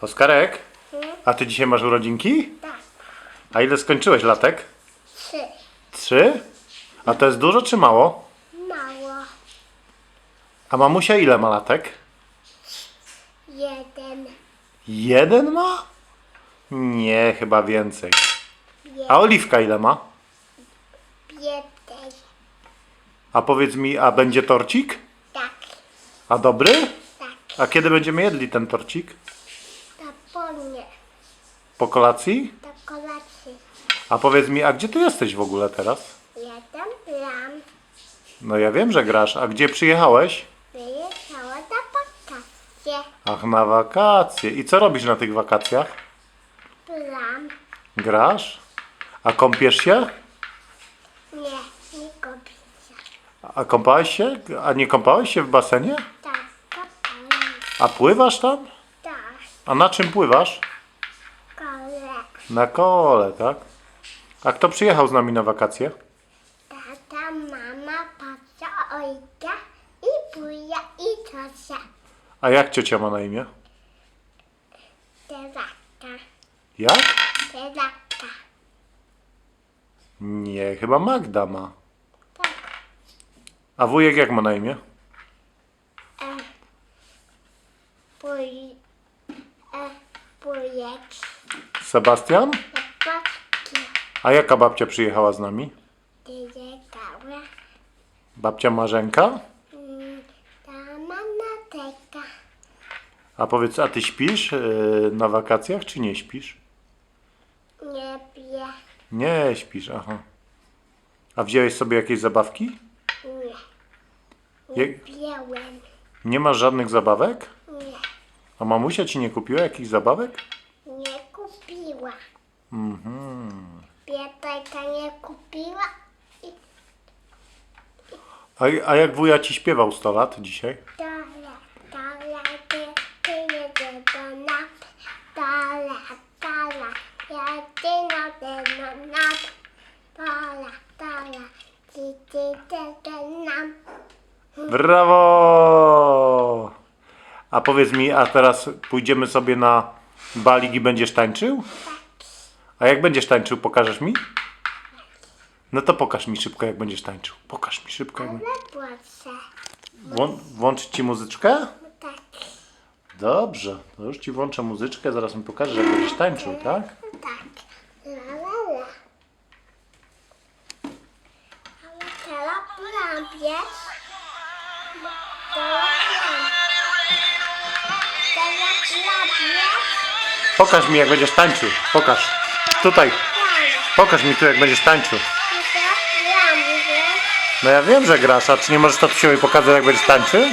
Oskarek, a ty dzisiaj masz urodzinki? Tak. A ile skończyłeś latek? Trzy. Trzy? A to jest dużo czy mało? Mało. A mamusia ile ma latek? Jeden. Jeden ma? Nie, chyba więcej. A Oliwka ile ma? Jeden. A powiedz mi, a będzie torcik? Tak. A dobry? Tak. A kiedy będziemy jedli ten torcik? Po kolacji? Do kolacji. A powiedz mi, a gdzie ty jesteś w ogóle teraz? Jeden lam. No ja wiem, że grasz. A gdzie przyjechałeś? Wyjechała na wakacje. Ach, na wakacje. I co robisz na tych wakacjach? Lam. Grasz? A kąpiesz się? Nie, nie kobieta. A kąpałeś się? A nie kąpałeś się w basenie? Tak, kopałem. A pływasz tam? Tak, A na czym pływasz? Na kole, tak? A kto przyjechał z nami na wakacje? Tata, mama, patrza, ojka i buja i ciocia. A jak ciocia ma na imię? Teraka, Jak? teraka. Nie, chyba Magda ma. Tak. A wujek jak ma na imię? E, buj, e, bujek. Sebastian? A jaka babcia przyjechała z nami? Babcia Marzenka? Mm, na teka. A powiedz, a ty śpisz yy, na wakacjach, czy nie śpisz? Nie pije. Nie śpisz, aha. A wziąłeś sobie jakieś zabawki? Nie. Je, Piłem. nie masz żadnych zabawek? Nie. A mamusia ci nie kupiła jakichś zabawek? Nie kupiła. Mhm. Pietajka nie kupiła. I A, a jak wuja ci śpiewał 100 lat dzisiaj? dole, dole, ty, ty jedzie do nas. Dole, dole, jedzie na ten nas. Dole, dole, ty, ty, ty, ty, nam. Brawo! A powiedz mi, a teraz pójdziemy sobie na balik i będziesz tańczył? A jak będziesz tańczył, pokażesz mi? No to pokaż mi szybko, jak będziesz tańczył. Pokaż mi szybko. Jak... Włą- włączyć ci muzyczkę? Tak, Dobrze, to już ci włączę muzyczkę, zaraz mi pokażesz, jak będziesz tańczył, tak? tak. La, la, la. Ale teraz. Pokaż mi, jak będziesz tańczył. Pokaż. Tutaj. Pokaż mi tu, jak będziesz tańczył. No ja wiem, że grasz, a czy nie możesz tatusiowi pokazać, jak będziesz tańczył?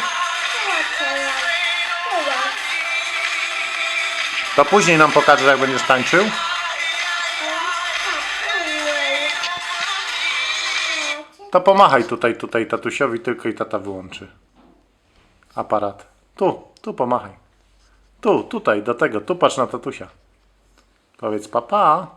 To później nam pokażesz, jak będziesz tańczył. To pomachaj tutaj, tutaj tatusiowi, tylko i tata wyłączy aparat. Tu, tu pomachaj. Tu, tutaj, do tego, tu patrz na tatusia. Powiedz papa.